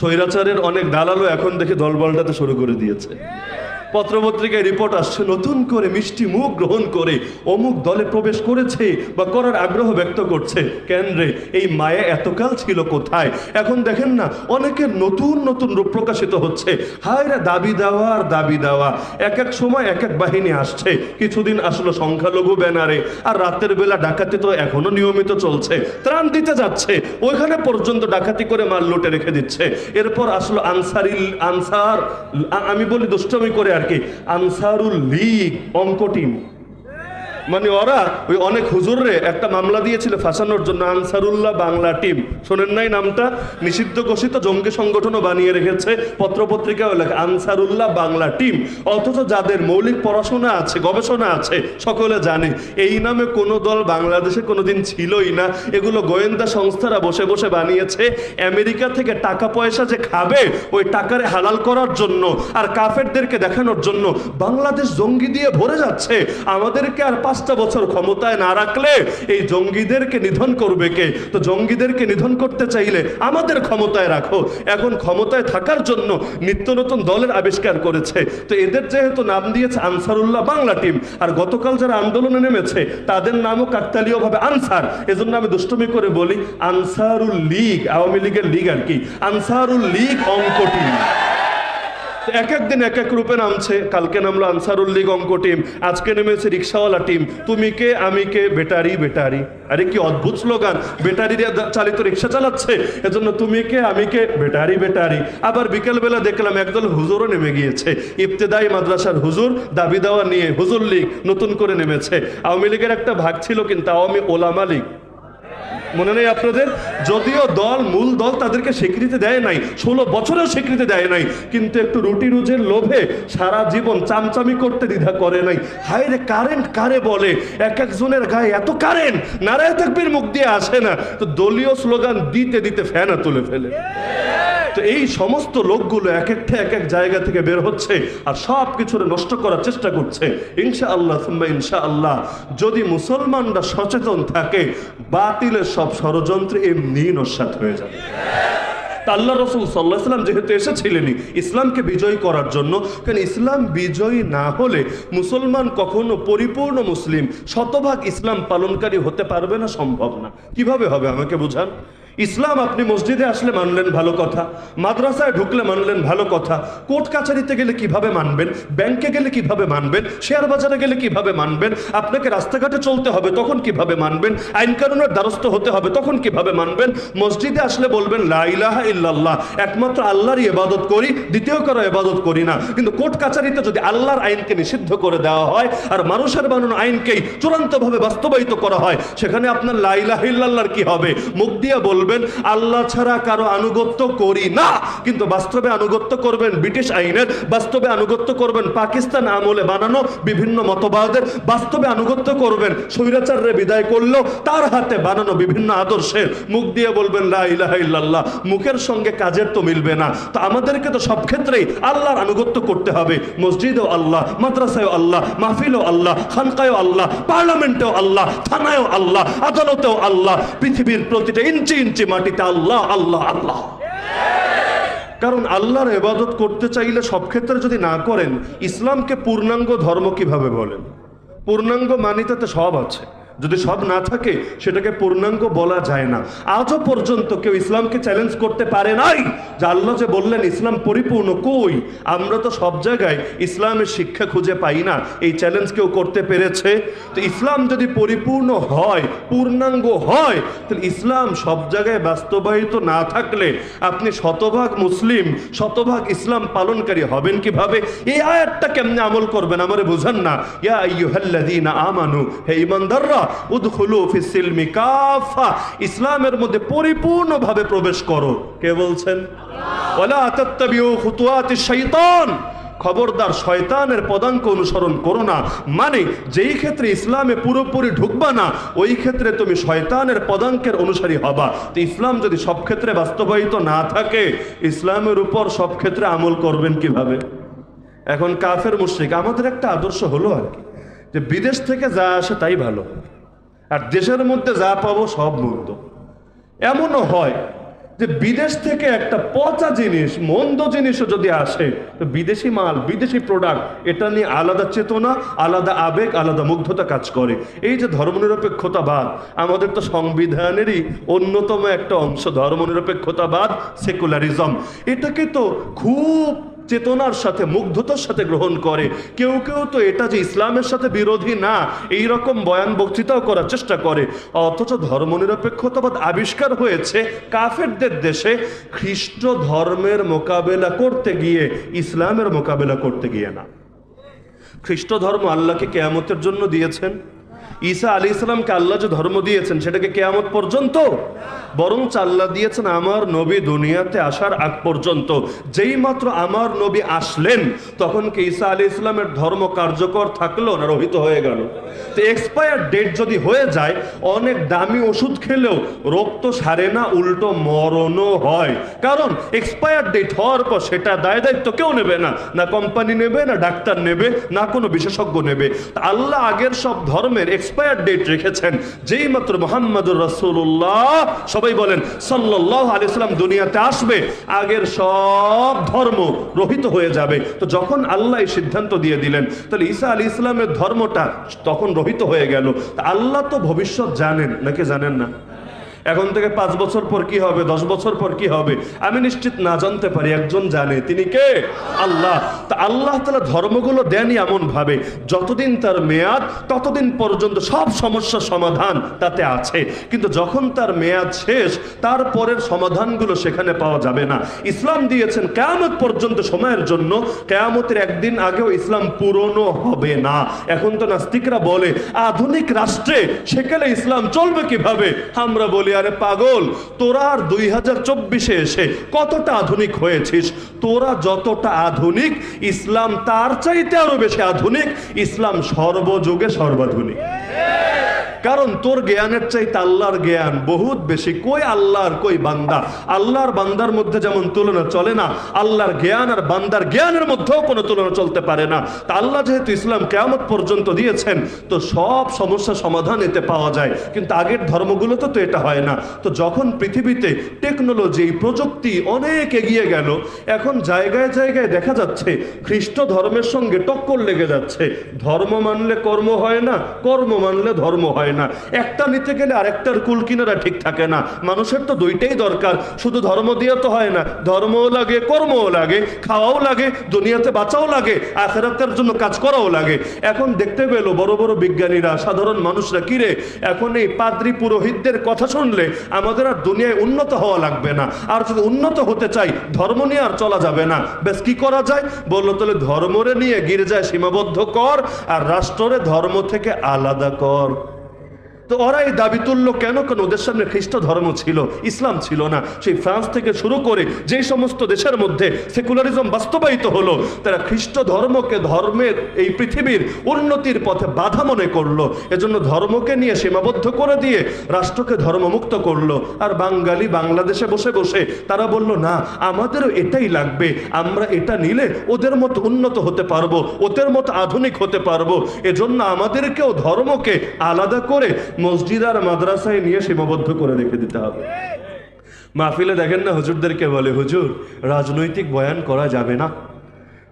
স্বৈরাচারের অনেক দালালও এখন দেখে দলবলটাতে শুরু করে দিয়েছে। পত্রপত্রিকায় রিপোর্ট আসছে, নতুন করে মিষ্টি মুখ গ্রহণ করে অমুক দলে প্রবেশ করেছে বা করার আগ্রহ ব্যক্ত করছে। কেন্দ্রে এই মায়া এতকাল ছিল কোথায়? এখন দেখেন না অনেকের নতুন নতুন রূপ প্রকাশিত হচ্ছে। হায় রে, দাবি দেওয়া আর দাবি দেওয়া। এক এক সময় এক এক বাহিনী আসছে। কিছুদিন আসলো সংখ্যালঘু ব্যানারে, আর রাতের বেলা ডাকাতি তো এখনও নিয়মিত চলছে। ত্রাণ দিতে যাচ্ছে, ওইখানে পর্যন্ত ডাকাতি করে মাল লুটে রেখে দিচ্ছে। এরপর আসলো আনসারিল, আনসার আমি বলি দুষ্টমি করে আর কি আনসারুল লীগ অঙ্ক টিম মানে ওরা ওই অনেক হুজুররে একটা মামলা দিয়েছিল ফাঁসানোর জন্য আনসারুল্লাহ বাংলা টিম। শোনেন নাই নামটা? নিষিদ্ধ ঘোষিত জঙ্গি সংগঠনও বানিয়ে রেখেছে পত্রপত্রিকাও লেখা, আনসারুল্লাহ বাংলা টিম। অথচ যাদের মৌলিক পড়াশোনা আছে, গবেষণা আছে, সকলে জানে, এই নামে কোনো দল বাংলাদেশে কোনোদিন ছিলই না। এগুলো গোয়েন্দা সংস্থারা বসে বসে বানিয়েছে। আমেরিকা থেকে টাকা পয়সা যে খাবে, ওই টাকারে হালাল করার জন্য আর কাফেরদেরকে দেখানোর জন্য বাংলাদেশ জঙ্গি দিয়ে ভরে যাচ্ছে। আমাদেরকে আর পাঁচটা বছর ক্ষমতায় না রাখলে এই জঙ্গিদেরকে নিধন করবে কে? তো জঙ্গিদেরকে নিধন করতে চাইলে আমাদের ক্ষমতায় রাখো। এখন ক্ষমতায় থাকার জন্য নিত্য নতুন দলের আবিষ্কার করেছে। তো এদের যেহেতু নাম দিয়েছে আনসারুল্লাহ বাংলা টিম, আর গতকাল যারা আন্দোলনে নেমেছে, তাদের নামও কাকতালীয়ভাবে আনসার। এজন্য আমি দুষ্টমি করে বলি, আনসারুল লীগ, আওয়ামী লীগের লীগ আর কি। আনসারুল লীগ অঙ্ক টিম। এক এক দিন এক এক রূপে নামছে। কালকে নামলো আনসারুল লীগ অঙ্ক টিম। আজকে নেমেছে রিক্সাওয়ালা টিম। তুমি কে, আমি কে? বেটারি বেটারি। আরে কি অদ্ভুত স্লোগান। বেটারি দিয়ে চালিত রিক্সা চালাচ্ছে। এজন্য তুমি কে, আমি কে? বেটারি বেটারি। আবার বিকেলবেলা দেখলাম একদল হুজুরও নেমে গিয়েছে। ইবতেদাই মাদ্রাসার হুজুর, দাবি দেওয়া নিয়ে হুজুর লীগ নতুন করে নেমেছে। আওয়ামী লীগের একটা ভাগ ছিল কিন্তু আওয়ামী ওলামা লীগ। মনে নেই আপনাদের? যদিও দল, মূল দল তাদেরকে স্বীকৃতি দেয় নাই, ষোলো বছরেও স্বীকৃতি দেয় নাই, কিন্তু একটু রুটি রুজের লোভে সারা জীবন চামচামি করতে দ্বিধা করে নাই। হায় রে কারেন্ট কারে বলে? এক একজনের গায়ে এত কারেন্ট? নারায় থাকবির মুখ দিয়ে আসে না। তো দলীয় স্লোগান দিতে দিতে ফ্যানা তুলে ফেলে। তো এই সমস্ত লোকগুলো এক একটা এক এক জায়গা থেকে বের হচ্ছে আর সব কিছুরে নষ্ট করার চেষ্টা করছে। ইনশা আল্লাহ ইনশা আল্লাহ যদি মুসলমানরা সচেতন থাকে, বাতিলের সব ষড়যন্ত্র এমনি নস্বাত হয়ে যাবে। আল্লাহ রসুল সাল্লাহ সাল্লাম যেহেতু এসেছিলেনই, ইসলামকে বিজয়ী করার জন্য কারণ ইসলাম বিজয়ী না হলে মুসলমান কখনো পরিপূর্ণ মুসলিম, শতভাগ ইসলাম পালনকারী হতে পারবে না, সম্ভব না। কীভাবে হবে আমাকে বুঝান? ইসলাম আপনি মসজিদে আসলে মানলেন ভালো কথা, মাদ্রাসায় ঢুকলে মানলেন ভালো কথা, কোর্ট কাছারিতে গেলে কীভাবে মানবেন, ব্যাংকে গেলে কীভাবে মানবেন, শেয়ার বাজারে গেলে কীভাবে মানবেন, আপনাকে রাস্তাঘাটে চলতে হবে তখন কীভাবে মানবেন, আইন কানুনের দ্বারস্থ হতে হবে তখন কীভাবে মানবেন, মসজিদে আসলে বলবেন লা ইলাহা ইল্লাল্লাহ, একমাত্র আল্লাহরই ইবাদত করি, দ্বিতীয় কারও ইবাদত করি না। কিন্তু কোর্ট কাছারিতে যদি আল্লাহর আইনকে নিষিদ্ধ করে দেওয়া হয় আর মানুষের বানানো আইনকেই চূড়ান্তভাবে বাস্তবায়িত করা হয়, সেখানে আপনার লাইলাহ ইল্লাল্লাহর কি হবে? মুখ দিয়ে বলবেন আল্লাহ ছাড়া কারও আনুগত্য করি না। কিন্তু বাস্তবে আনুগত্য করবেন ব্রিটিশ আইনের, বাস্তবে আনুগত্য করবেন পাকিস্তান আমলে বানানো বিভিন্ন মতবাদের, বাস্তবে আনুগত্য করবেন স্বৈরাচার্যে বিদায় করল তার হাতে বানানো বিভিন্ন আদর্শের মুখ দিয়ে বলবেন, লা ইলাহা ইল্লাল্লাহ। মুখের সঙ্গে কাজের তো মিলবে না। তো আমাদেরকে তো সব ক্ষেত্রেই আল্লাহর আনুগত্য করতে হবে। মসজিদেও আল্লাহ, মাদ্রাসায়ও আল্লাহ, মাহফিলও আল্লাহ, খানকায়ও আল্লাহ, পার্লামেন্টেও আল্লাহ, থানায়ও আল্লাহ, আদালতেও আল্লাহ, পৃথিবীর প্রতিটা ইঞ্চি ইঞ্চি মাটিতে আল্লাহ আল্লাহ আল্লাহ। কারণ আল্লাহর এবাদত করতে চাইলে সব ক্ষেত্রে যদি না করেন, ইসলামকে পূর্ণাঙ্গ ধর্ম কীভাবে বলেন? পূর্ণাঙ্গ মানিতে সব আছে। যদি সব না থাকে, সেটাকে পূর্ণাঙ্গ বলা যায় না। আজও পর্যন্ত কেউ ইসলামকে চ্যালেঞ্জ করতে পারে নাই। যে আল্লাহ যে বললেন, ইসলাম পরিপূর্ণ কই? আমরা তো সব জায়গায় ইসলামের শিক্ষা খুঁজে পাই না। এই চ্যালেঞ্জ কেউ করতে পেরেছে? তো ইসলাম যদি পরিপূর্ণ হয়, পূর্ণাঙ্গ হয়, তাহলে ইসলাম সব জায়গায় বাস্তবায়িত না থাকলে আপনি শতভাগ মুসলিম, শতভাগ ইসলাম পালনকারী হবেন কীভাবে? এই আয়াতটা কেমনে আমল করবেন? আমারে বুঝান না। ইয়া আইয়ুহাল্লাযীনা আমানু, হে ঈমানদাররা ইসলামের মধ্যে পরিপূর্ণভাবে প্রবেশ করো। কে বলছেন? খুতুওয়াতিশ শাইতান। খবরদার শয়তানের পদাঙ্ক অনুসরণ করো না। মানে যেই ক্ষেত্রে ইসলামে পুরোপুরি ঢুকবা না, ওই ক্ষেত্রে তুমি শয়তানের পদাঙ্কের অনুসারী হবা। তো ইসলাম যদি সব ক্ষেত্রে বাস্তবায়িত না থাকে, ইসলামের উপর সব ক্ষেত্রে আমল করবেন কীভাবে? এখন কাফের মুশ্রিক, আমাদের একটা আদর্শ হলো আর কি, যে বিদেশ থেকে যা আসে তাই ভালো। আর দেশের মধ্যে যা পাবো সব মন্দ এমনও হয় যে বিদেশ থেকে একটা পচা জিনিস, মন্দ জিনিসও যদি আসে, তো বিদেশি মাল, বিদেশি প্রোডাক্ট এটা নিয়ে আলাদা চেতনা, আলাদা আবেগ, আলাদা মুগ্ধতা কাজ করে। এই যে ধর্মনিরপেক্ষতাবাদ, আমাদের তো সংবিধানেরই অন্যতম একটা অংশ, ধর্মনিরপেক্ষতাবাদ সেকুলারিজম এটাকে তো খুব চেতনার সাথে, মুগ্ধতার সাথে গ্রহণ করে। কেউ কেউ তো এটা যে ইসলামের সাথে বিরোধী না, এই রকম বয়ান বক্তৃতাও করার চেষ্টা করে। অথচ ধর্মনিরপেক্ষতাবাদ আবিষ্কার হয়েছে কাফেরদের দেশে। খ্রিস্ট ধর্মের মোকাবেলা করতে গিয়ে, ইসলামের মোকাবেলা করতে গিয়ে না। খ্রিস্ট ধর্ম আল্লাহকে কেয়ামতের জন্য দিয়েছেন। ঈসা আলী ইসলামকে আল্লাহ যে ধর্ম দিয়েছেন সেটাকে কেয়ামত পর্যন্ত? বরং আল্লাহ দিয়েছেন আমার নবী দুনিয়াতে আসার আগ পর্যন্ত। যেই মাত্র আমার নবী আসলেন, তখন কি ঈসা আলী ইসলামের ধর্ম কার্যকর থাকল না রহিত হয়ে গেল? তো এক্সপায়ার ডেট যদি হয়ে যায়, অনেক দামি ওষুধ খেলেও রোগ তো সারে না, উল্টো মরণও হয়। কারণ এক্সপায়ার ডেট হওয়ার পর সেটা দায় দায়িত্ব কেউ নেবে না। না কোম্পানি নেবে, না ডাক্তার নেবে, না কোনো বিশেষজ্ঞ নেবে। আল্লাহ আগের সব ধর্মের এক্সপায়ার ডেট রেখেছেন, যেই মাত্র মোহাম্মদুর রসুল্লাহ সবাই বলেন সাল্লাহ আলিয়াল্লাম দুনিয়াতে আসবে, আগের সব ধর্ম রহিত হয়ে যাবে। তো যখন আল্লাহ সিদ্ধান্ত দিয়ে দিলেন, তাহলে ঈসা আলি ইসলামের ধর্মটা তখন রহিত হয়ে গেল। আল্লাহ তো ভবিষ্যৎ জানেন, নাকি জানেন না? এখন থেকে পাঁচ বছর পর কি হবে, দশ বছর পর কি হবে, আমি নিশ্চিত না জানতে পারি, একজন জানে। তিনি কে? আল্লাহ। তা আল্লাহ তালা ধর্মগুলো দেনই এমন ভাবে যতদিন তার মেয়াদ, ততদিন পর্যন্ত সব সমস্যার সমাধান তাতে আছে। কিন্তু যখন তার মেয়াদ শেষ তারপরের সমাধানগুলো সেখানে পাওয়া যাবে না। ইসলাম দিয়েছেন কেয়ামত পর্যন্ত সময়ের জন্য। কেয়ামতের একদিন আগেও ইসলাম পুরনো হবে না। এখন তো নাস্তিকরা বলে, আধুনিক রাষ্ট্রে সেখানে ইসলাম চলবে কীভাবে? আমরা বলি আরে পাগল, তোরা আর দুই হাজার চব্বিশে এসে কতটা আধুনিক হয়েছিস? তোরা যতটা আধুনিক, ইসলাম তার চাইতে আরও বেশি আধুনিক, ইসলাম সর্বযুগে সর্বাধুনিক। কারণ তোর জ্ঞানের চাইতে আল্লাহর জ্ঞান বহুত বেশি। কই আল্লাহর কই বান্দা? আল্লাহর বান্দার মধ্যে যেমন তুলনা চলে না, আল্লাহর জ্ঞান আর বান্দার জ্ঞানের মধ্যেও কোনো তুলনা চলতে পারে না। তা আল্লাহ যেহেতু ইসলাম কেয়ামত পর্যন্ত দিয়েছেন, তো সব সমস্যা সমাধান এতে পাওয়া যায়। কিন্তু আগের ধর্মগুলোতে তো এটা হয় না। তো যখন পৃথিবীতে টেকনোলজি প্রযুক্তি অনেক এগিয়ে গেল, এখন জায়গায় জায়গায় দেখা যাচ্ছে খ্রিস্ট ধর্মের সঙ্গে টক্কর লেগে যাচ্ছে। ধর্ম মানলে কর্ম হয় না, কর্ম মানলে ধর্ম হয় না। একটা নিতে গেলে আরেকটার কুল কিনারা ঠিক থাকে না। মানুষের তো দুইটাই দরকার, শুধু ধর্ম দিয়ে তো হয় না। ধর্মও লাগে, কর্মও লাগে, খাওয়াও লাগে, দুনিয়াতে বাঁচাও লাগে, আখেরাতের জন্য কাজ করাও লাগে। এখন দেখতে পেল বড় বড় বিজ্ঞানীরা, সাধারণ মানুষরা, কিরে, এখন এই পাদ্রি পুরোহিতদের কথা শুনলে আমাদের আর দুনিয়ায় উন্নত হওয়া লাগবে না। আর যদি উন্নত হতে চাই, ধর্ম নিয়ে আর চলা যাবে না। বেশ, কি করা যায়? বলল, তাহলে ধর্মরে নিয়ে গির্জায় সীমাবদ্ধ কর আর রাষ্ট্রে ধর্ম থেকে আলাদা কর। তো ওরা এই দাবি তুললো, কেন কেন ওদের সামনে খ্রিস্ট ধর্ম ছিল, ইসলাম ছিল না? সেই ফ্রান্স থেকে শুরু করে যে সমস্ত দেশের মধ্যে সেকুলারিজম বাস্তবায়িত হলো, তারা খ্রিস্ট ধর্মকে ধর্মের এই পৃথিবীর উন্নতির পথে বাধা মনে করল। এজন্য ধর্মকে নিয়ে সীমাবদ্ধ করে দিয়ে রাষ্ট্রকে ধর্মমুক্ত করল। আর বাঙালি বাংলাদেশে বসে বসে তারা বলল, না, আমাদেরও এটাই লাগবে। আমরা এটা নিলে ওদের মতো উন্নত হতে পারব, ওদের মতো আধুনিক হতে পারব। এজন্য আমাদেরকেও ধর্মকে আলাদা করে মসজিদ আর মাদ্রাসায় নিয়ে সীমাবদ্ধ করে রেখে দিতে হবে। মাহফিলে দেখেন না হুজুরদেরকে বলে, হুজুর, রাজনৈতিক বয়ান করা যাবে না।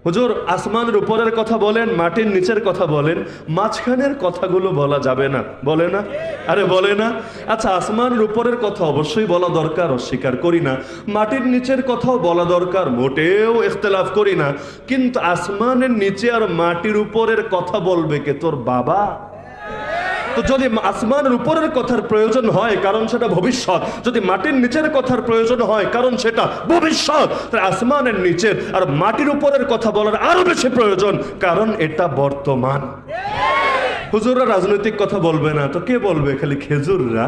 হুজুর আসমানের উপরের কথা বলেন, মাটির নিচের কথা বলেন, মাঝখানের কথাগুলো বলা যাবে না। বলে না? আরে বলে না? আচ্ছা আসমানের উপরের কথা অবশ্যই বলা দরকার, অস্বীকার করি না। মাটির নিচের কথাও বলা দরকার, মোটেও ইখতলাফ করি না। কিন্তু আসমানের নিচে আর মাটির উপরের কথা বলবে কে? তোর বাবা? তো যদি আসমানের উপরের কথার প্রয়োজন হয়, কারণ সেটা ভবিষ্যৎ। যদি মাটির নিচের কথার প্রয়োজন হয়, কারণ সেটা ভবিষ্যৎ। আসমানের নিচের আর মাটির উপরের কথা বলার আরও বেশি প্রয়োজন, কারণ এটা বর্তমান। হুজুররা রাজনৈতিক কথা বলবে না, তো কে বলবে? খালি খেজুররা?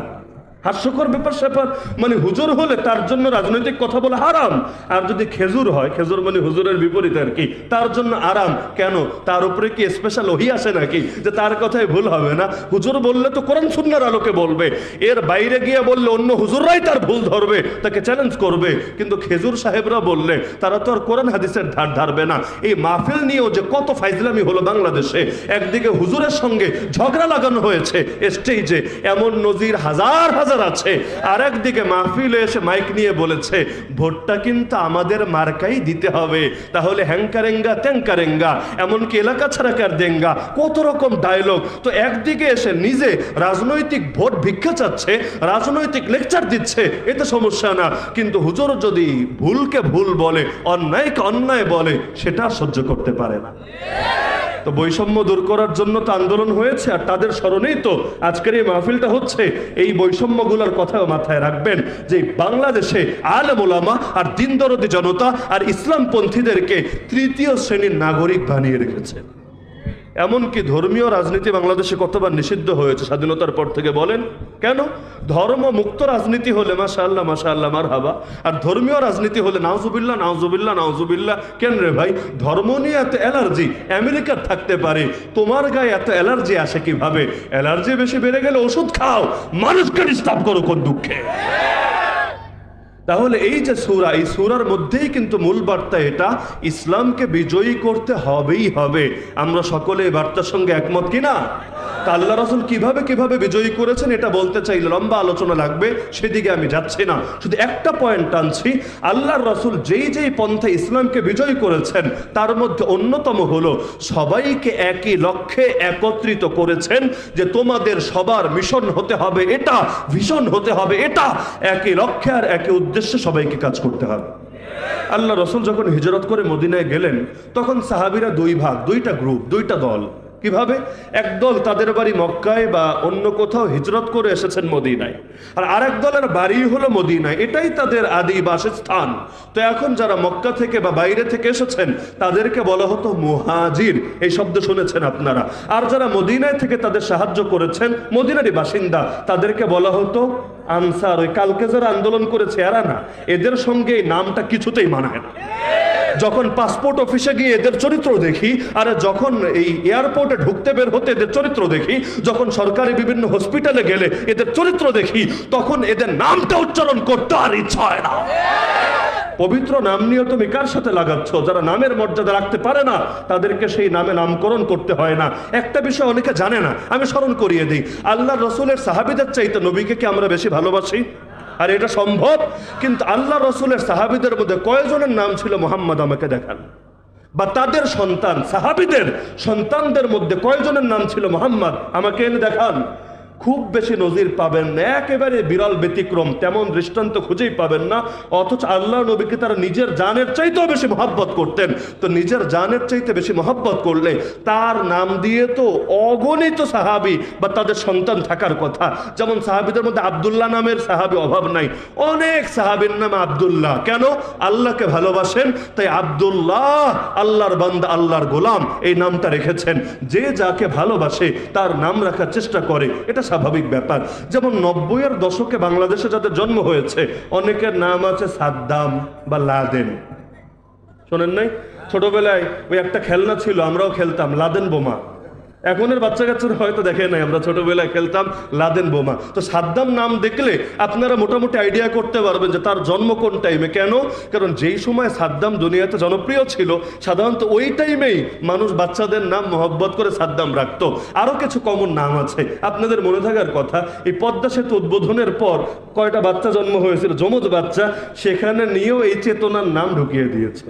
হাস্যকর ব্যাপার স্যাপার। মানে হুজুর হলে তার জন্য রাজনৈতিক কথা বলা হারাম। আর যদি খেজুর হয়, খেজুর মানে হুজুরের বিপরীত আর কি। তার জন্য আরাম। কেন? তার উপরে কি স্পেশাল ওহি আসে নাকি? যে তার কথাই ভুল হবে না। হুজুর বললে তো কোরআন সুন্নার আলোকে বলবে। এর বাইরে গিয়ে বললে অন্য হুজুররাই তার ভুল ধরবে, তাকে চ্যালেঞ্জ করবে। কিন্তু খেজুর সাহেবরা বললে, তারা তো আর কোরআন হাদিসের ধার ধারবে না। এই মাহফিল নিয়েও যে কত ফাইজলামি হলো বাংলাদেশে। একদিকে হুজুরের সঙ্গে ঝগড়া লাগানো হয়েছে স্টেজে এমন নজির হাজার হাজার হাজার আছে। আর একদিকে মাহফিলে এসে মাইক নিয়ে বলেছে, ভোটটা কিন্তু আমাদের মার্কাই দিতে হবে। তাহলে হ্যাংকারেঙ্গা ট্যাঙ্কারেঙ্গা এমনকি এলাকা ছাড়াকার দেঙ্গা? কত রকম ডায়লগ তো একদিকে এসে নিজে রাজনৈতিক ভোট ভিক্ষা চাচ্ছে, রাজনৈতিক লেকচার দিচ্ছে, এতে সমস্যা না। কিন্তু হুজুর যদি ভুলকে ভুল বলে, অন্যায়কে অন্যায় বলে, সেটা সহ্য করতে পারে না। তো বৈষম্য দূর করার জন্য তো আন্দোলন হয়েছে আর তাদের স্মরণেই তো আজকের এই মাহফিলটা হচ্ছে। এই বৈষম্যগুলোর কথা মাথায় রাখবেন যে বাংলাদেশে আল ওলামা আর দিনদরদি জনতা আর ইসলামপন্থীদেরকে তৃতীয় শ্রেণির নাগরিক বানিয়ে রেখেছে। এমনকি ধর্মীয় রাজনীতি বাংলাদেশে কতবার নিষিদ্ধ হয়েছে? স্বাধীনতার পর থেকে বলেন। কেন? ধর্ম মুক্ত রাজনীতি হলে মাশা আল্লাহ মাশা আল্লাহ মার হাবা আর ধর্মীয় রাজনীতি হলে নাউজুবিল্লাহ নাউজুবিল্লাহ নাউজুবিল্লাহ। কেন রে ভাই? ধর্ম নিয়ে এত অ্যালার্জি। আমেরিকার থাকতে পারে। তোমার গায়ে এত অ্যালার্জি আসে কীভাবে? অ্যালার্জি বেশি বেড়ে গেলে ওষুধ খাও। মানুষকে ডিস্টার্ব করো কোন দুঃখে। তাহলে এই যে সুরা, এই সুরার মধ্যেই কিন্তু মূল বার্তা এটা, ইসলামকে বিজয়ী করতে হবেই হবে। আমরা সকলে বার্তার সঙ্গে একমত কিনা? আল্লাহ রসুল কীভাবে কীভাবে বিজয়ী করেছেন এটা বলতে চাইলে লম্বা আলোচনা লাগবে, সেদিকে আমি যাচ্ছি না। শুধু একটা পয়েন্ট টানছি, আল্লাহর রসুল যেই যেই পন্থা ইসলামকে বিজয়ী করেছেন, তার মধ্যে অন্যতম হলো, সবাইকে একই লক্ষ্যে একত্রিত করেছেন যে তোমাদের সবার মিশন হতে হবে এটা, ভীষণ হতে হবে এটা, একই লক্ষ্যে আর একই উদ্দেশ্যে সবাইকে কাজ করতে হবে। আল্লাহ রসুল যখন হিজরত করে মদিনায় গেলেন, তখন সাহাবিরা দুই ভাগ, দুইটা গ্রুপ দুইটা দল। কীভাবে? একদল তাদের বাড়ি মক্কায় বা অন্য কোথাও হিজরত করে এসেছেন মদিনায়। আর আরেক দলের বাড়ি হলো মদিনায়। এটাই তাদের আদি বাসস্থান। তো এখন যারা মক্কা থেকে বা বাইরে থেকে এসেছেন, তাদেরকে বলা হতো মুহাজির। এই শব্দ শুনেছেন আপনারা। আর যারা মদিনায় থেকে তাদের সাহায্য করেছেন, মদিনারই বাসিন্দা, তাদেরকে বলা হতো আনসার। ওই কালকে যারা আন্দোলন করেছে এরা না। এদের সঙ্গে এই নামটা কিছুতেই মানায় না। যখন পাসপোর্ট অফিসে গিয়ে এদের চরিত্র দেখি, আর যখন এই এয়ারপোর্টে ঢুকতে বের হতে এদের চরিত্র দেখি, যখন সরকারি বিভিন্ন হসপিটালে গেলে এদের চরিত্র দেখি, তখন এদের নামটা উচ্চারণ করতে আর ইচ্ছা হয় না। পবিত্র নাম নিয়ে তুমি কার সাথে লাগাচ্ছ? যারা নামের মর্যাদা রাখতে পারে না, তাদেরকে সেই নামে নামকরণ করতে হয় না। একটা বিষয় অনেকে জানে না, আমি স্মরণ করিয়ে দিই। আল্লাহ রসুলের সাহাবিদের চাইতে নবীকে কি আমরা বেশি ভালোবাসি? আর এটা সম্ভব, কিন্তু আল্লাহ রসুলের সাহাবিদের মধ্যে কয়জনের নাম ছিল? মোহাম্মদ আমাকে দেখান। বা তাদের সন্তান, সাহাবিদের সন্তানদের মধ্যে কয়জনের নাম ছিল? মোহাম্মদ আমাকে এনে দেখান। খুব বেশি নজির পাবেন না। একেবারে বিরল, ব্যতিক্রম, তেমন দৃষ্টান্ত খুঁজেই পাবেন না। অথচ আল্লাহ নবীকে তারা নিজের জানের চাইতেও বেশি মহাব্বত করতেন। তো নিজের জানের চাইতে বেশি মহাব্বত করলে তার নাম দিয়ে তো অগণিত সাহাবি বা তাদের সন্তান থাকার কথা। যেমন সাহাবিদের মধ্যে আবদুল্লাহ নামের সাহাবি অভাব নাই। অনেক সাহাবির নাম আবদুল্লাহ। কেন? আল্লাহকে ভালোবাসেন, তাই আবদুল্লাহ আল্লাহর বান্দা, আল্লাহর গোলাম এই নামটা রেখেছেন। যে যাকে ভালোবাসে, তার নাম রাখার চেষ্টা করে। এটা স্বাভাবিক ব্যাপার। যেমন নব্বইয়ের দশকে বাংলাদেশে যাদের জন্ম হয়েছে, অনেকের নাম আছে সাদ্দাম বা লাদেন। শোনেন নাই? ছোটবেলায় ওই একটা খেলনা ছিল, আমরাও খেলতাম, লাদেন বোমা। এখনের বাচ্চা কাচ্চারা হয়তো দেখে নাই, আমরা ছোটবেলায় খেলতাম লাদেন বোমা। তো সাদ্দাম নাম দেখলে আপনারা মোটামুটি আইডিয়া করতে পারবেন যে তার জন্ম কোন টাইমে কেন? কারণ যেই সময় সাদ্দাম দুনিয়াতে জনপ্রিয় ছিল, সাধারণত ওই টাইমেই মানুষ বাচ্চাদের নাম মহব্বত করে সাদ্দাম রাখতো। আরও কিছু কমন নাম আছে। আপনাদের মনে থাকার কথা, এই পদ্মা সেতু উদ্বোধনের পর কয়টা বাচ্চা জন্ম হয়েছিল? যমজ বাচ্চা, সেখানে নিয়েও এই চেতনার নাম ঢুকিয়ে দিয়েছে।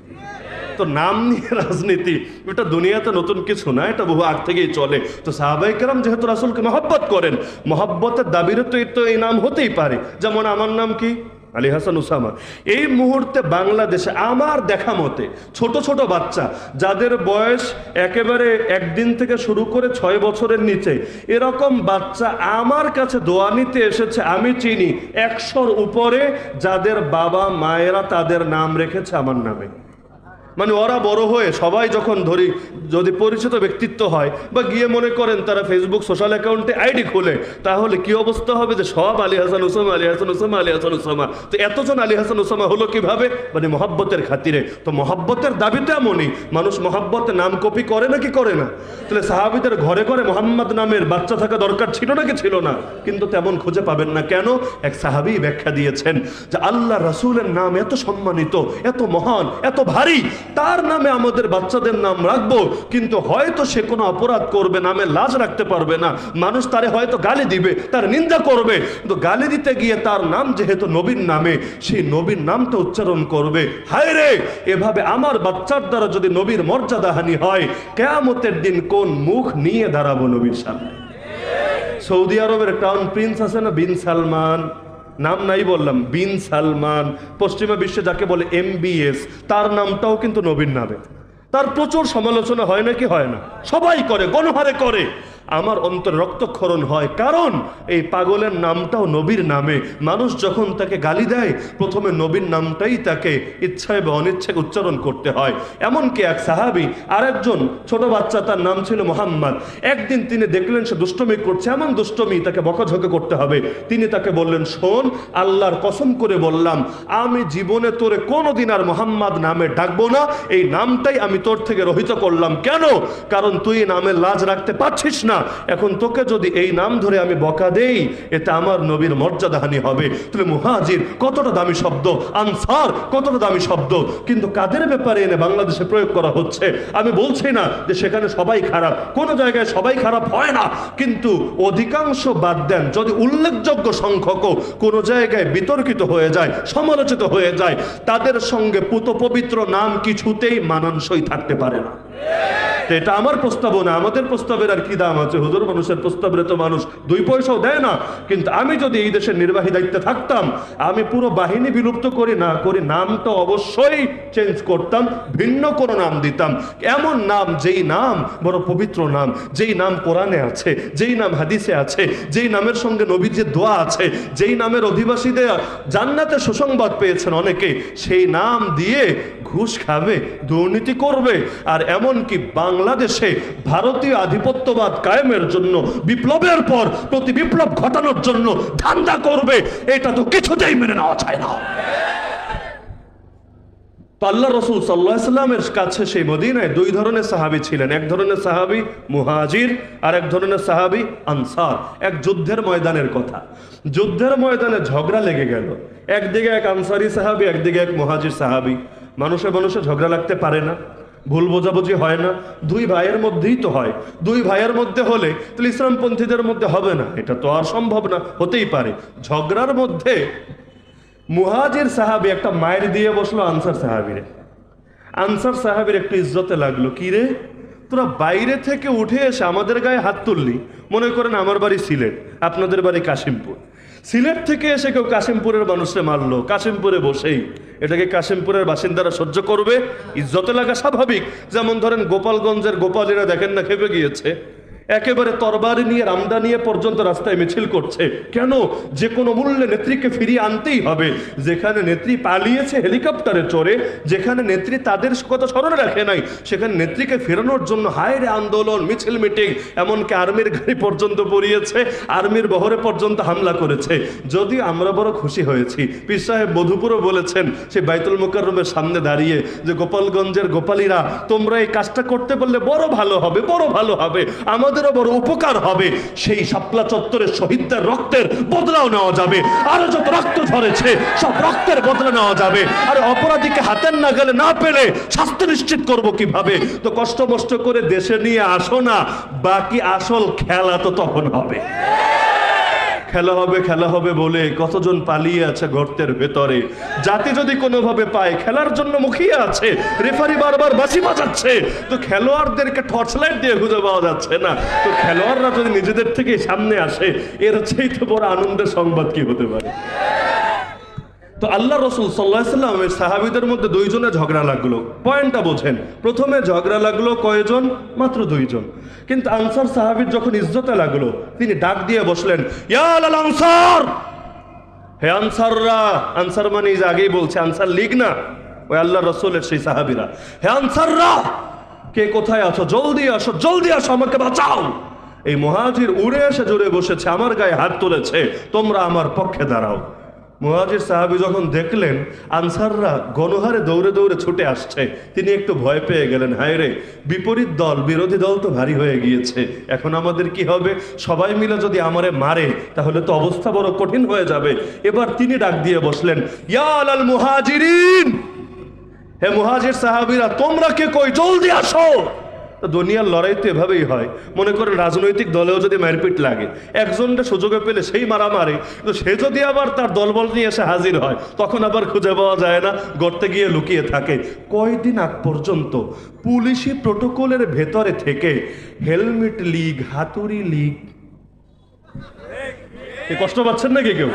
তো নাম নিয়ে রাজনীতি, এটা দুনিয়াতে নতুন কিছু না, এটা বহু আগ থেকেই চলে। তো সাহাবাই কেরাম যেহেতু রাসুলকে মহব্বত করেন, মহব্বতের দাবিরও তো তো এই নাম হতেই পারে। যেমন আমার নাম কি? আলী হাসান উসামা। এই মুহূর্তে বাংলাদেশে আমার দেখা মতে ছোট ছোট বাচ্চা, যাদের বয়স একেবারে একদিন থেকে শুরু করে ছয় বছরের নিচে, এরকম বাচ্চা আমার কাছে দোয়া নিতে এসেছে, আমি চিনি। একশোর উপরে যাদের বাবা মায়েরা তাদের নাম রেখেছে আমার নামে। মানে ওরা বড় হয়ে সবাই যখন ধরি, যদি পরিচিত ব্যক্তিত্ব হয় বা গিয়ে মনে করেন তারা ফেসবুক সোশ্যাল অ্যাকাউন্টে আইডি খোলে, তাহলে কি অবস্থা হবে যে সব আলী হাসান উসামা আলী হাসান উসামা আলী হাসান উসামা তো এতজন আলী হাসান উসামা হলো কীভাবে? মানে মহাব্বতের খাতিরে। তো মহাব্বতের দাবিতে এমনই মানুষ মহাব্বতের নাম কপি করে নাকি করে না? তাহলে সাহাবিদের ঘরে ঘরে মোহাম্মদ নামের বাচ্চা থাকা দরকার ছিল নাকি ছিল না? কিন্তু তেমন খুঁজে পাবেন না। কেন? এক সাহাবি ব্যাখ্যা দিয়েছেন যে আল্লাহ রাসূলের নাম এত সম্মানিত, এত মহান, এত ভারী তার নামে আমাদের বাচ্চাদের নাম রাখব, কিন্তু হয়তো সে কোনো অপরাধ করবে, নামে লাজ রাখতে পারবে না। মানুষ তারে হয়তো গালি দিবে, তার নিন্দা করবে। কিন্তু গালি দিতে গিয়ে তার নাম যেহেতু নবীন নামে, সেই নবীর নামটা উচ্চারণ করবে। হায় রে! এভাবে আমার বাচ্চার দ্বারা যদি নবীর মর্যাদাহানি হয়, কেয়ামতের দিন কোন মুখ নিয়ে দাঁড়াবো নবীর সামনে? সৌদি আরবের ক্রাউন প্রিন্স আছে না, বিন সালমান? নাম নাই বললাম, বিন সালমান, পশ্চিমা বিশ্বে যাকে বলে এমবিএস তার নামটাও কিন্তু নবীন নামে। তার প্রচুর সমালোচনা হয় নাকি হয় না? সবাই করে, গণহারে করে। আমার অন্তর রক্তক্ষরণ হয়। কারণ এই পাগলের নামটাও নবীর নামে। মানুষ যখন তাকে গালি দেয়, প্রথমে নবীর নামটাই তাকে ইচ্ছায় বা অনিচ্ছায় উচ্চারণ করতে হয়। এমনকি এক সাহাবি, আরেকজন ছোট বাচ্চা, তার নাম ছিল মোহাম্মদ। একদিন তিনি দেখলেন সে দুষ্টমি করছে, এমন দুষ্টমি তাকে বকাঝকা করতে হবে। তিনি তাকে বললেন, শোন, আল্লাহর কসম করে বললাম, আমি জীবনে তোরে কোনোদিন আর মোহাম্মদ নামে ডাকবো না। এই নামটাই আমি তোর থেকে রহিত করলাম। কেন? কারণ তুই নামের লাজ রাখতে পারছিস না। এখন তোকে যদি এই নাম ধরে আমি বকা দেই, এতে আমার নবীর মর্যাদাহানি হবে। তাহলে মুহাজির, কতটা দামি শব্দ? আনসার, কতটা দামি শব্দ? কিন্তু কাদের ব্যাপারে এনে বাংলাদেশে প্রয়োগ করা হচ্ছে? আমি বলছি না যে সেখানে সবাই খারাপ, কোনো জায়গায় সবাই খারাপ হয় না। কিন্তু অধিকাংশ বাদ দেন, যদি উল্লেখযোগ্য সংখ্যকও কোনো জায়গায় বিতর্কিত হয়ে যায়, সমালোচিত হয়ে যায়, তাদের সঙ্গে পুত পবিত্র নাম কিছুতেই মানানসই থাকতে পারে না। এটা আমার প্রস্তাবনা আমাদের প্রস্তাবের আর কি দাম আছে? হুজুর, মানুষের প্রস্তাবে তো মানুষ দুই পয়সাও দেয় না। কিন্তু আমি যদি এই দেশের নির্বাহী দায়িত্বে থাকতাম, আমি পুরো বাহিনী বিলুপ্ত করি না, করি নামটা অবশ্যই চেঞ্জ করতাম, ভিন্ন কোনো নাম দিতাম। এমন নাম, যেই নাম, বড় পবিত্র নাম, যেই নাম কোরআনে আছে, যেই নাম হাদিসে আছে, যেই নামের সঙ্গে নবীজির দোয়া আছে, যেই নামের অধিবাসীদের জান্নাতে সুসংবাদ পেয়েছেন অনেকে, সেই নাম দিয়ে ঘুষ খাবে, দুর্নীতি করবে। আর এমনকি বাংলাদেশে ভারতীয় আধিপত্যবাদ কায়েমের জন্য, বিপ্লবের পর প্রতি বিপ্লব ঘটানোর জন্য ধান্দা করবে, এটা তো কিছুতেই মেনে নেওয়া যায় না। রসুল কাছে সেই মদিনায় দুই ধরনের সাহাবি ছিলেন। এক ধরনের সাহাবি মুহাজির আর এক ধরনের সাহাবি আনসার। এক যুদ্ধের ময়দানের কথা। যুদ্ধের ময়দানে ঝগড়া লেগে গেল। একদিকে এক আনসারি সাহাবি, একদিকে এক মুহাজির সাহাবি। মানুষে মানুষে ঝগড়া লাগতে পারে না। ভুল বোঝাবুঝি হয় না। দুই ভাইয়ের মধ্যেই তো হয়। দুই ভাইয়ের মধ্যে হলে তাহলে ইসলামপন্থীদের মধ্যে হবে না। এটা তো আর সম্ভব না। হতেই পারে। ঝগড়ার মধ্যে মুহাজির সাহাবি একটা মায়ের দিয়ে বসল আনসার সাহাবিরে। আনসার সাহাবির একটু ইজ্জতে লাগল। কি রে? তোরা বাইরে থেকে উঠে এসে আমাদের গায়ে হাত তুললি? মনে করেন আমার বাড়ি সিলেট, আপনাদের বাড়ি কাশিমপুর। সিলেট থেকে এসে কেউ কাশিমপুরের মানুষে মারলো। কাশিমপুরে বসেই এটাকে কাশিমপুরের বাসিন্দারা সহ্য করবে। ইজ্জতে লাগা স্বাভাবিক। যেমন ধরেন গোপালগঞ্জের গোপালীরা দেখেন না খেপে গিয়েছে। একেবারে তরবারি নিয়ে, রামদা নিয়ে পর্যন্ত রাস্তায় মিছিল করছে। কেন? যে কোনো মূল্যে নেত্রীকে ফিরিয়ে আনতেই হবে। যেখানে নেত্রী পালিয়েছে হেলিকপ্টারে চড়ে, যেখানে নেত্রী তাদের কথা স্মরণে রাখে নাই, সেখানে নেত্রীকে ফেরানোর জন্য হায়রে আন্দোলন, মিছিল মিটিং, এমনকি আর্মির গাড়ি পর্যন্ত পড়িয়েছে, আর্মির বহরে পর্যন্ত হামলা করেছে। যদি আমরা বড় খুশি হয়েছি। পীর সাহেব মধুপুরও বলেছেন সেই বাইতুল মোকাররমের সামনে দাঁড়িয়ে যে, গোপালগঞ্জের গোপালীরা, তোমরা এই কাজটা করতে পারলে বড় ভালো হবে, বড় ভালো হবে। আমাদেরও বড় উপকার হবে। সেই শাপলা চত্বরের শহীদদের রক্তের বদলাও নেওয়া যাবে। আরও যত রক্ত ঝরেছে, সব রক্তের বদলা নেওয়া যাবে। আর অপরাধীকে হাতের না গেলে না পেলে শাস্তি নিশ্চিত করব কীভাবে? তো কষ্ট মষ্ট করে দেশে নিয়ে আসো না, বাকি আসল খেলা তো তখন হবে। খেলা হবে খেলা হবে বলে কতজন পালিয়ে আছে গর্তের ভেতরে? জাতি যদি কোনোভাবে পায়, খেলার জন্য মুখিয়ে আছে রেফারি বারবার বাসি বাজাচ্ছে। তো খেলোয়াড়দেরকে টর্চলাইট দিয়ে খুঁজে পাওয়া যাচ্ছে না। তো খেলোয়াড়রা যদি নিজেদের থেকে সামনে আসে, এর চেয়ে তো বড় আনন্দের সংবাদ কি হতে পারে? তো আল্লাহ রসুল সাল্লাহ সাল্লামের সাহাবিদের মধ্যে দুইজনে ঝগড়া লাগল। পয়েন্টটা বোঝেন। প্রথমে ঝগড়া লাগল কয়জন? মাত্র দুইজন। কিন্তু আনসার সাহাবির যখন ইজ্জতে লাগল, তিনি ডাক দিয়ে বসলেন ইয়াল আনসার! হে আনসাররা! আনসার মানে আগেই বলছে, আনসার লিগ না? ওই আল্লাহ রসুলের সেই সাহাবিরা। হে আনসাররা! কে কোথায় আছো? জলদি আসো জলদি আসো, আমাকে বাঁচাও! এই মহাজির উড়ে এসে জোরে বসেছে, আমার গায়ে হাত তুলেছে, তোমরা আমার পক্ষে দাঁড়াও। মুহাজির সাহাবি যখন দেখলেন, আনসাররা গণহারে দৌড়ে দৌড়ে ছুটে আসছে। তিনি একটু ভয় পেয়ে গেলেন, হায় রে, বিপরীত দল, বিরোধী দল তো ভারী হয়ে গিয়েছে। এখন আমাদের কি হবে? সবাই মিলে যদি আমারে মারে, তাহলে তো অবস্থা বড় কঠিন হয়ে যাবে। এবার তিনি ডাক দিয়ে বসলেন ইয়াল আল মুহাজিরিন! হে মুহাজির সাহাবিরা, তোমরা কে কই? জলদি আসো! দুনিয়ার লড়াই তো এভাবেই হয়। মনে করেন রাজনৈতিক দলেও যদি মারপিট লাগে একজনটা সুযোগে পেলে সেই মারা মারে তো সে যদি আবার তার দলবল নিয়ে এসে হাজির হয়, তখন আবার খুঁজে পাওয়া যায় না গড়তে গিয়ে লুকিয়ে থাকে। কয়দিন আগ পর্যন্ত পুলিশি প্রোটোকলের ভেতরে থেকে হেলমেট লিগ, হাতুড়ি লিগ। কষ্ট পাচ্ছেন নাকি কেউ?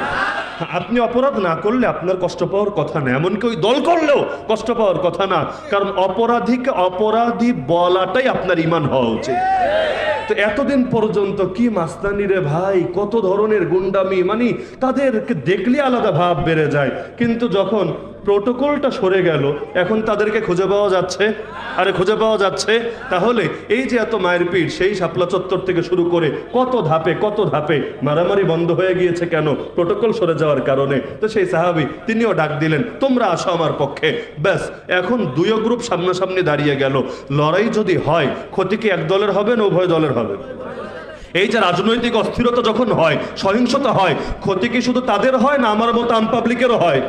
আপনি অপরাধ না করলে আপনার কষ্ট পাওয়ার কথা না, এমনকি ওই দল করলেও কষ্ট পাওয়ার কথা না। কারণ অপরাধীকে অপরাধী বলাটাই আপনার ইমান হওয়া উচিত। তো এতদিন পর্যন্ত কি মাস্তানি রে ভাই? কত ধরনের গুন্ডামি? মানে তাদেরকে দেখলে আলাদা ভাব বেড়ে যায়। কিন্তু যখন প্রোটোকলটা সরে গেল, এখন তাদেরকে খুঁজে পাওয়া যাচ্ছে? আরে খুঁজে পাওয়া যাচ্ছে? তাহলে এই যে এত মায়ের সেই শাপলা চত্বর থেকে শুরু করে কত ধাপে কত ধাপে মারামারি বন্ধ হয়ে গিয়েছে কেন? প্রোটোকল সরে যাওয়ার কারণে। তো সেই সাহাবি, তিনিও ডাক দিলেন, তোমরা আসো আমার পক্ষে। ব্যাস, এখন দুইও গ্রুপ সামনাসামনি দাঁড়িয়ে গেল। লড়াই যদি হয়, ক্ষতি কি এক দলের হবে না উভয় দলের হবে। এই যে রাজনৈতিক অস্থিরতা যখন হয়, সহিংসতা হয়, ক্ষতি কি শুধু তাদের হয় না আমার মতো আম পাবলিকেরও হয়?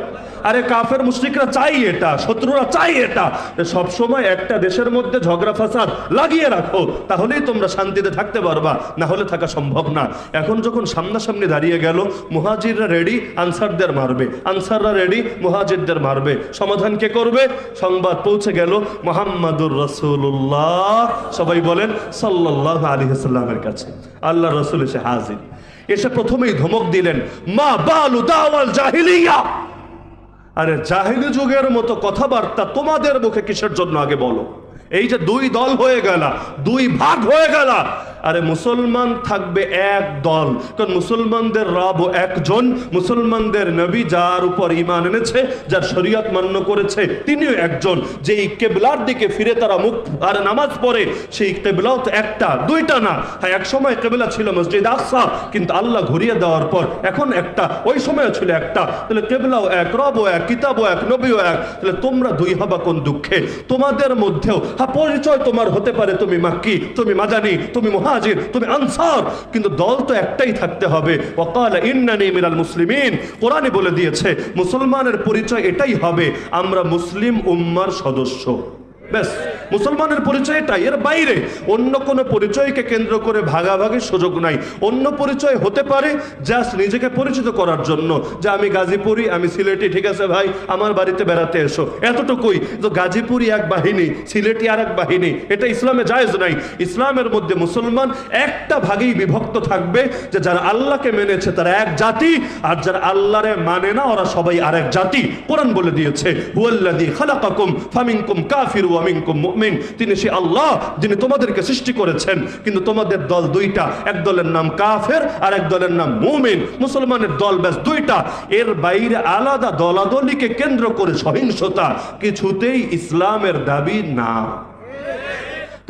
আরে কাফের মুশরিকরা চাই এটা, শত্রুরা চাই এটা। সব সময় একটা দেশের মধ্যে ঝগড়া ফাসাদ লাগিয়ে রাখো, তাহলেই তোমরা শান্তিতে থাকতে পারবা না হলে থাকা সম্ভব না। এখন যখন সামনাসামনি দাঁড়িয়ে গেল, মুহাজিররা রেডি আনসারদের মারবে। আনসাররা রেডি মুহাজিরদের মারবে। সমাধান কে করবে? সংবাদ পৌঁছে গেল, মোহাম্মদুর রসুল্লাহ সবাই বলেন সাল্লাহ আলী সাল্লামের কাছে। আল্লাহ রসুল এসে হাজির। এসে প্রথমেই ধমক দিলেন, মা বালু দাওয়াল জাহিলিয়া! আরে জাহিলি যুগের মতো কথাবার্তা তোমাদের মুখে কিসের জন্য আগে বলো? এই যে দুই দল হয়ে গেল, দুই ভাগ হয়ে গেল আরে মুসলমান থাকবে এক দল। কারণ মুসলমানদের রব একজন, মুসলমানদের নবী যার উপর ইমান এনেছে, যার শরীয়ত মান্য করেছে, তিনিও একজন। যেই কেবলার দিকে ফিরে তারা মুখ আর নামাজ পড়ে, সেই কেবলাও তো একটা, দুইটা না। হ্যাঁ এক সময় কেবলা ছিল মসজিদ আকসা, কিন্তু আল্লাহ ঘুরিয়ে দেওয়ার পর এখন একটা, ওই সময় ছিল একটা। তাহলে কেবলাও এক, রবও এক, কিতাবও এক, নবীও এক। তাহলে তোমরা দুই হবা কোন দুঃখে? তোমাদের মধ্যেও হ্যাঁ পরিচয় তোমার হতে পারে। তুমি মাক্কি, তুমি মাজানি তুমি মুহাজির তুমি আনসার। কিন্তু দল তো একটাই থাকতে হবে। ওকাল ইন্নানি মিনাল মুসলিমিন। কোরআনে বলে দিয়েছে, মুসলমানের পরিচয় এটাই হবে, আমরা মুসলিম উম্মার সদস্য। ব্যাস, মুসলমানের পরিচয় এটাই এর বাইরে। অন্য কোনো পরিচয়কে কেন্দ্র করে ভাগাভাগির সুযোগ নাই। অন্য পরিচয় হতে পারে জাস্ট নিজেকে পরিচিত করার জন্য যে আমি গাজীপুরি, আমি সিলেটি, ঠিক আছে ভাই, আমার বাড়িতে বেড়াতে এসো। এতটুকুই তো গাজীপুরি এক বাহিনী, সিলেটি আর এক বাহিনী, এটা ইসলামে জায়েজ নাই। ইসলামের মধ্যে মুসলমান একটা ভাগেই বিভক্ত থাকবে যে যারা আল্লাহকে মেনেছে তারা এক জাতি, আর যারা আল্লাহরে মানে না, ওরা সবাই আরেক জাতি। কোরআন বলে দিয়েছে, হুয়াল্লাযী খালাকাকুম ফামিনকুম কাফির তিনি সে আল্লাহ যিনি তোমাদেরকে সৃষ্টি করেছেন। কিন্তু তোমাদের দল দুইটা। এক দলের নাম কাফের আর এক দলের নাম মুমিন। মুসলমানের দল ব্যাস দুইটা। এর বাইরে আলাদা দলাদলিকে কেন্দ্র করে সহিংসতা কিছুতেই ইসলামের দাবি না।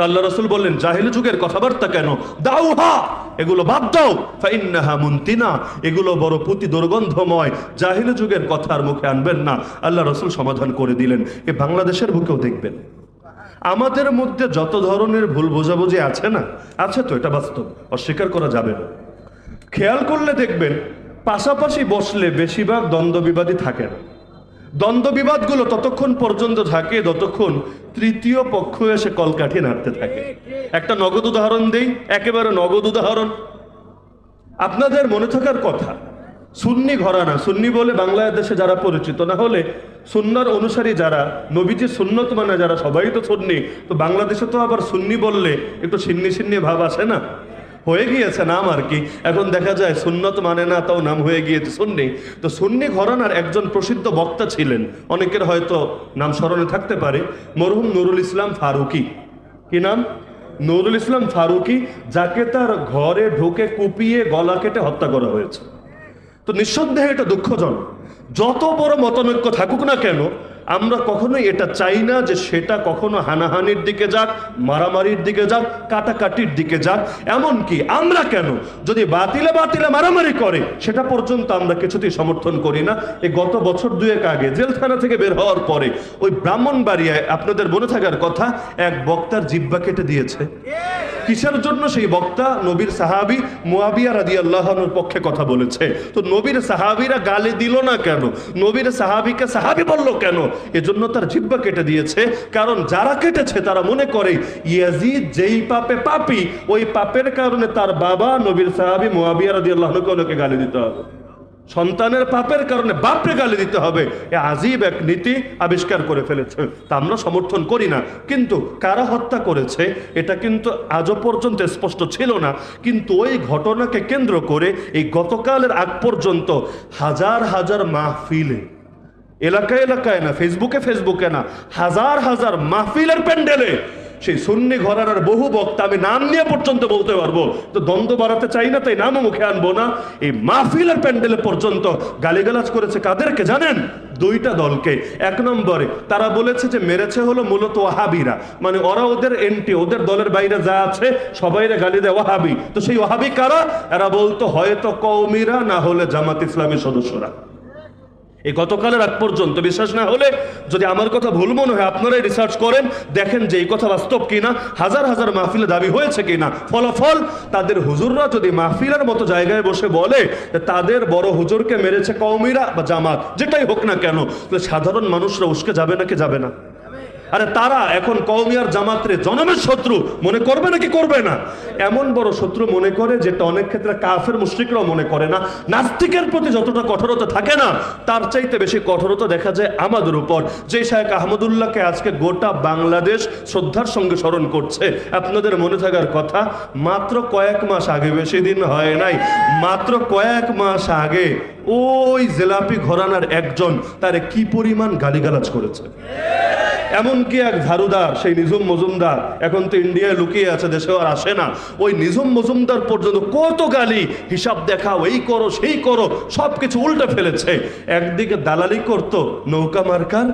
রসুল বললেন, জাহিল যুগের কথাবার্তা কেন? দাউহা এগুলো বাদ দাও। মুনতিনা। এগুলো বড় পুতি দুর্গন্ধময়। জাহিল যুগের কথা আর মুখে আনবেন না। আল্লাহ রসুল সমাধান করে দিলেন। এ বাংলাদেশের বুকেও দেখবেন। আমাদের মধ্যে যত ধরনের ভুল বোঝাবুঝি আছে না, আছে তো, এটা বাস্তব, অস্বীকার করা যাবে না। খেয়াল করলে দেখবেন, পাশাপাশি বসলে বেশিরভাগ দ্বন্দ্ব বিবাদী থাকে না। দ্বন্দ্ব বিবাদগুলো ততক্ষণ পর্যন্ত থাকে যতক্ষণ তৃতীয় পক্ষ এসে কলকাঠি নাড়তে থাকে। একটা নগদ উদাহরণ দেই, একেবারে নগদ উদাহরণ। আপনাদের মনে থাকার কথা সুন্নি ঘরানা, সুন্নি বলে বাংলাদেশে যারা পরিচিত, না হলে সুন্নার অনুসারী যারা নবীজি সুন্নত মানে যারা, সবাই তো সুন্নি, তো বাংলাদেশে তো আবার সুন্নি বললে একটু সিন্নি সিন্নি ভাব আসে না। হয়ে গিয়েছে নাম আর কি। এখন দেখা যায় সুন্নত মানে না, তাও নাম হয়ে গিয়েছে সুন্নি। তো সুন্নি ঘরানার একজন প্রসিদ্ধ বক্তা ছিলেন। অনেকের হয়তো নাম স্মরণে থাকতে পারে। মরহুম নুরুল ইসলাম ফারুকি। কি নাম? নুরুল ইসলাম ফারুকি, যাকে তার ঘরে ঢুকে কুপিয়ে গলা কেটে হত্যা করা হয়েছে। তো নিঃসন্দেহে এটা দুঃখজনক। যত বড় মতনৈক্য থাকুক না কেন, আমরা কখনোই এটা চাই না যে সেটা কখনো হানাহানির দিকে যাক, মারামারির দিকে যাক, কাটাকাটির দিকে যাক। এমনকি আমরা কেন যদি বাতিলে বাতিলে মারামারি করে, সেটা পর্যন্ত আমরা কিছুতেই সমর্থন করি না। এই গত বছর দুয়েক আগে জেলখানা থেকে বের হওয়ার পরে ওই ব্রাহ্মণবাড়িয়ায় আপনাদের মনে থাকার কথা, এক বক্তার জিব্বা কেটে দিয়েছে। কিসের জন্য সেই বক্তা? নবীর সাহাবি মুয়াবিয়া রাদি আল্লাহনুর পক্ষে কথা বলেছে। তো নবীর সাহাবিরা গালি দিল না কেন? নবীর সাহাবিকে সাহাবি বলল কেন? এজন্য তার জিব্বা কেটে দিয়েছে। কারণ যারা কেটেছে, তারা মনে করে, ইয়াজিদ যেই পাপে পাপি, ওই পাপের কারণে তার বাবা নবীর সাহাবি মুয়াবিয়া রাদি আল্লাহনুকে ওনাকে গালি দিতে হবে। সন্তানের পাপের কারণে বাপরে গালি দিতে হবে। এ আজীব এক নীতি আবিষ্কার করে ফেলেছে। তা আমরা সমর্থন করি না। কিন্তু কারা হত্যা করেছে, এটা কিন্তু আজও পর্যন্ত স্পষ্ট ছিল না। কিন্তু ওই ঘটনাকে কেন্দ্র করে এই গতকালের আগ পর্যন্ত হাজার হাজার মাহফিলে, এলাকায় এলাকায় না, ফেসবুকে ফেসবুকে না, হাজার হাজার মাহফিলের প্যান্ডেলে সেই সুন্নি ঘরানার বহু বক্তা আমি নাম নিয়ে পর্যন্ত বলতে পারব। তো দ্বন্দ্ব বাড়াতে চাই না, তাই নামও মুখে আনব না। এই মাহফিলের প্যান্ডেলে পর্যন্ত গালিগালাজ করেছে কাদেরকে জানেন? দুইটা দলকে। এক নম্বরে, তারা বলেছে যে মেরেছে হলো মূলত ওয়াহাবিরা। মানে ওরা ওদের এন্টি, ওদের দলের বাইরে যা আছে, সবাইরে গালি দেয় ওয়াহাবি। তো সেই ওয়াহাবি কারা? এরা বলতো হয়তো কৌমিরা না হলে জামাত ইসলামী সদস্যরা। এই গতকালের আগ পর্যন্ত, বিশ্বাস না হলে যদি আমার কথা ভুল মনে হয়, আপনারাই রিসার্চ করেন, দেখেন যে এই কথা বাস্তব কিনা, হাজার হাজার মাহফিলে দাবি হয়েছে কিনা। ফলাফল তাদের হুজুররা যদি মাহফিলের মতো জায়গায় বসে বলে তাদের বড় হুজুরকে মেরেছে কৌমিরা বা জামাত, যেটাই হোক না কেন, তাহলে সাধারণ মানুষরা উস্কে যাবে নাকি যাবে না? আরে তারা এখন কৌমিয়ার জামাতরে জনমের শত্রু, মনে করবে নাকি করবে না? এমন বড় শত্রু মনে করে যেটা অনেক ক্ষেত্রে কাফের মুশ্রিকরাও মনে করে না। নাস্তিকের প্রতি যতটা কঠোরতা থাকে না, তার চাইতে বেশি কঠোরতা দেখা যায় আমাদের উপর। যে শাহেক আহমদুল্লাহকে আজকে গোটা বাংলাদেশ শ্রদ্ধার সঙ্গে স্মরণ করছে, আপনাদের মনে থাকার কথা, মাত্র কয়েক মাস আগে, বেশি দিন হয় নাই, মাত্র কয়েক মাস আগে ওই জেলাপি ঘরানার একজন তারে কি পরিমাণ গালিগালাজ করেছে? এমনকি এক ঝাড়ুদার, সেই নিঝুম মজুমদার, এখন তো ইন্ডিয়ায় লুকিয়ে আছে দেশে আর আসে না। ওই নিঝুম মজুমদার পর্যন্ত কত গালি, হিসাব দেখাও, এই করো, সেই করো সব কিছু উল্টে ফেলেছে। একদিকে দালালি করতো নৌকা মার্কার,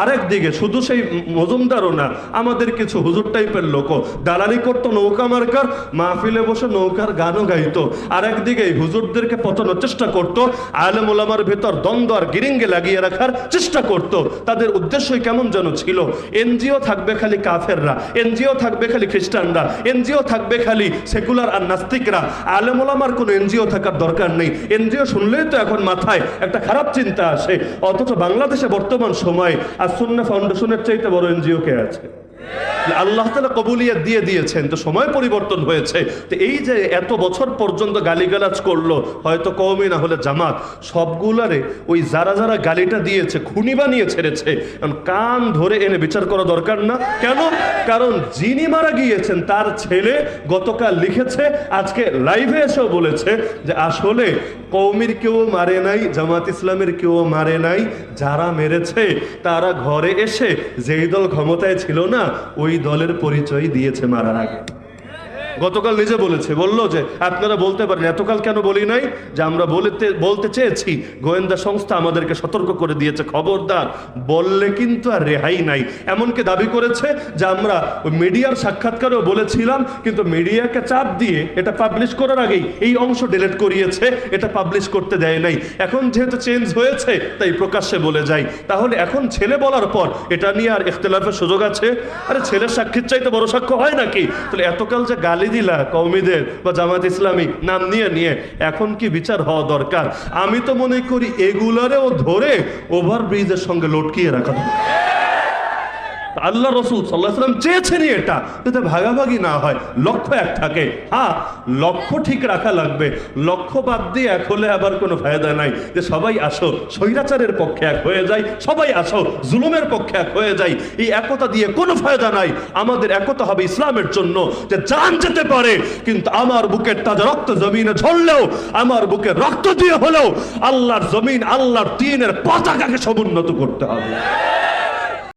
আরেকদিকে শুধু সেই মজুমদারও না, আমাদের কিছু হুজুর টাইপের লোক দালালি করতো নৌকা মার্কার, মাহফিলে বসে নৌকার গানও গাইতো। আরেকদিকে এই হুজুরদেরকে পচানোর চেষ্টা করতো, আলেম ওলামার ভেতর দ্বন্দ্ব আর গিরিঙ্গে লাগিয়ে রাখার চেষ্টা করত। তাদের উদ্দেশ্যই কেমন যেন ছিল এনজিও থাকবে খালি কাফেররা, এনজিও থাকবে খালি খ্রিস্টানরা, এনজিও থাকবে খালি সেকুলার আর নাস্তিকরা। আলেম ওলামার কোনো এনজিও থাকার দরকার নেই। এনজিও শুনলেই তো এখন মাথায় একটা খারাপ চিন্তা আসে। অথচ বাংলাদেশে বর্তমান সময়ে আর সুন্না ফাউন্ডেশনের চাইতে বড় এনজিও কে আছে? আল্লাহ তালা কবুলিয়াত দিয়ে দিয়েছেন, তো সময় পরিবর্তন হয়েছে। তো এই যে এত বছর পর্যন্ত গালিগালাজ করল, হয়তো কমই না হলে জামাত, সবগুলারে ওই যারা যারা গালিটা দিয়েছে, খুনি বানিয়ে ছেড়েছে কারণ কান ধরে এনে বিচার করা দরকার না। কেন? কারণ যিনি মারা গিয়েছেন, তার ছেলে গতকাল লিখেছে, আজকে লাইভে এসেও বলেছে যে আসলে কৌমির কেউ মারে নাই, জামাত ইসলামের কেউ মারে নাই, যারা মেরেছে, তারা ঘরে এসে যেই দল ক্ষমতায় ছিল না, ওই দলের পরিচয় দিয়েছে মারার আগে। গতকাল নিজে বলেছে, বলল যে আপনারা বলতে পারেন, এতকাল কেন বলি নাই? যে আমরা বলতে বলতে চেয়েছি, গোয়েন্দা সংস্থা আমাদেরকে সতর্ক করে দিয়েছে, খবরদার। বললে কিন্তু আর রেহাই নাই। এমনকি দাবি করেছে যে আমরা মিডিয়ার সাক্ষাৎকারেও বলেছিলাম, কিন্তু মিডিয়াকে চাপ দিয়ে এটা পাবলিশ করার আগেই এই অংশ ডিলেট করিয়েছে, এটা পাবলিশ করতে দেয় নাই। এখন যেহেতু চেঞ্জ হয়েছে, তাই প্রকাশ্যে বলে যাই তাহলে এখন ছেলে বলার পর এটা নিয়ে আর ইখতলাফের সুযোগ আছে? আরে ছেলের সাক্ষীর চাইতে বড় সাক্ষ্য হয় নাকি? তাহলে এতকাল যে গালি দিলা কৌমিদের বা জামাত ইসলামী, নাম নিয়ে নিয়ে এখন কি বিচার হওয়া দরকার আমি তো মনে করি এগুলারেও ধরে ওভারব্রিজের সঙ্গে লটকিয়ে রাখা দরকার। আল্লাহ রসুল সাল্লাহ সাল্লাম এটা, যাতে ভাগাভাগি না হয়, লক্ষ্য এক থাকে। হ্যাঁ লক্ষ্য ঠিক রাখা লাগবে। লক্ষ্য বাদ দিয়ে এক হলে আবার কোনো ফায়দা নাই। যে সবাই আসো, স্বৈরাচারের পক্ষে এক হয়ে যায় সবাই আসো, জুলুমের পক্ষে এক হয়ে যায় এই একতা দিয়ে কোনো ফায়দা নাই। আমাদের একতা হবে ইসলামের জন্য, যে জান যেতে পারে, কিন্তু আমার বুকের তাজা রক্ত জমিনে ঝরলেও, আমার বুকে রক্ত দিয়ে হলেও, আল্লাহর জমিন, আল্লাহর দিনের পতাকাকে সমুন্নত করতে হবে।